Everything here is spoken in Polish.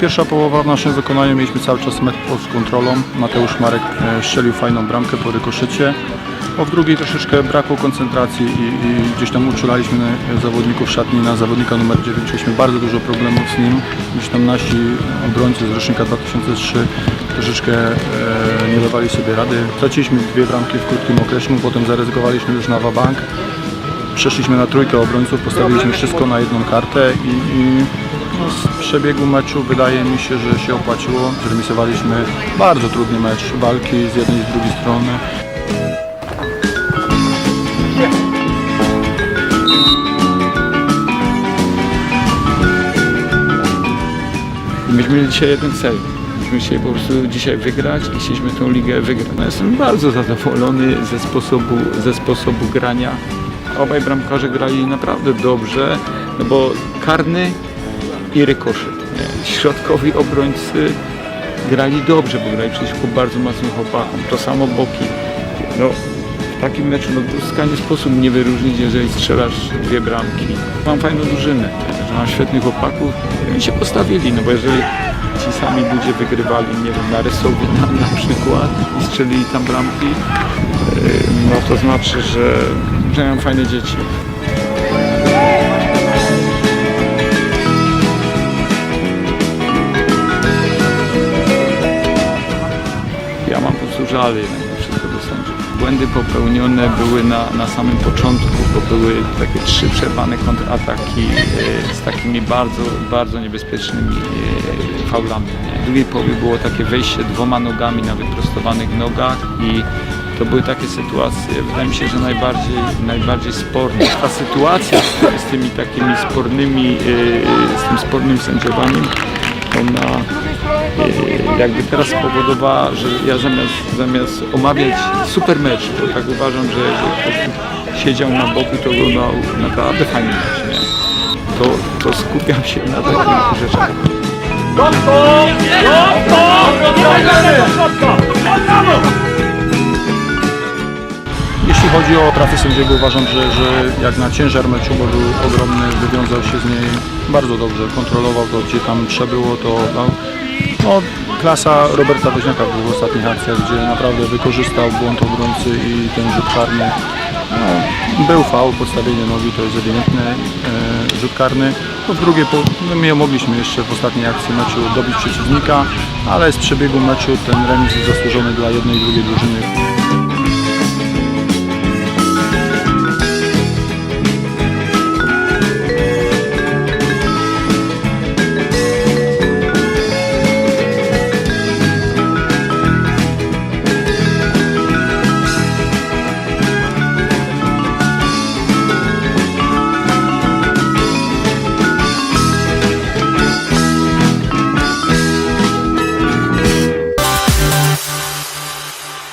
Pierwsza połowa w naszym wykonaniu mieliśmy cały czas mecz pod kontrolą. Mateusz Marek e, strzelił fajną bramkę po rykoszycie. Bo w drugiej troszeczkę brakło koncentracji i, i gdzieś tam uczulaliśmy e, zawodników szatni na zawodnika numer 9. Mieliśmy bardzo dużo problemów z nim. Gdzieś tam nasi obrońcy z rocznika 2003 troszeczkę e, nie dawali sobie rady. Traciliśmy dwie bramki w krótkim okresie, potem zaryzykowaliśmy już na wabank. Przeszliśmy na trójkę obrońców, postawiliśmy wszystko na jedną kartę i, i z przebiegu meczu wydaje mi się, że się opłaciło. Zremisowaliśmy bardzo trudny mecz, walki z jednej i z drugiej strony. Myśmy mieli dzisiaj jeden cel. Myśmy chcieli po prostu dzisiaj wygrać i chcieliśmy tą ligę wygrać. No, jestem bardzo zadowolony ze sposobu, ze sposobu grania. Obaj bramkarze grali naprawdę dobrze, no bo karny i rykoszet. Nie? Środkowi obrońcy grali dobrze, bo grali przeciwko bardzo mocnym chłopakom. To samo boki. No, w takim meczu no, skali sposób nie wyróżnić, jeżeli strzelasz dwie bramki. Mam fajną drużynę, że mam świetnych chłopaków i oni się postawili, no bo jeżeli ci sami ludzie wygrywali, nie wiem, na Rysowie na, na przykład i strzelili tam bramki, yy, no to znaczy, że, że mam fajne dzieci. Mam po prostu żal wszystko do sędziów. Błędy popełnione były na, na samym początku, bo były takie trzy przerwane kontrataki e, z takimi bardzo, bardzo niebezpiecznymi e, faulami. W drugiej połowie było takie wejście dwoma nogami na wyprostowanych nogach i to były takie sytuacje, wydaje mi się, że najbardziej, najbardziej sporne. Ta sytuacja z, tymi takimi spornymi, e, z tym spornym sędziowaniem, ona e, jakby teraz spowodowała, że ja zamiast, zamiast omawiać super mecz, bo tak uważam, że jeżeli ktoś siedział na boku, to oglądał naprawdę fajny mecz, nie? To, to skupiam się na takich rzeczach. Jeśli chodzi o pracę sędziego, uważam, że, że jak na ciężar meczu, bo był ogromny, wywiązał się z niej bardzo dobrze, kontrolował to, gdzie tam trzeba było, to no, no, klasa Roberta Woźniaka był w ostatnich akcjach, gdzie naprawdę wykorzystał błąd obrońcy i ten rzut karny. No, był faul, podstawienie nogi, to jest ewidentny e, rzut karny. No, w drugiej, po, no, my mogliśmy jeszcze w ostatniej akcji meczu dobić przeciwnika, ale z przebiegu meczu ten remis jest zasłużony dla jednej i drugiej drużyny.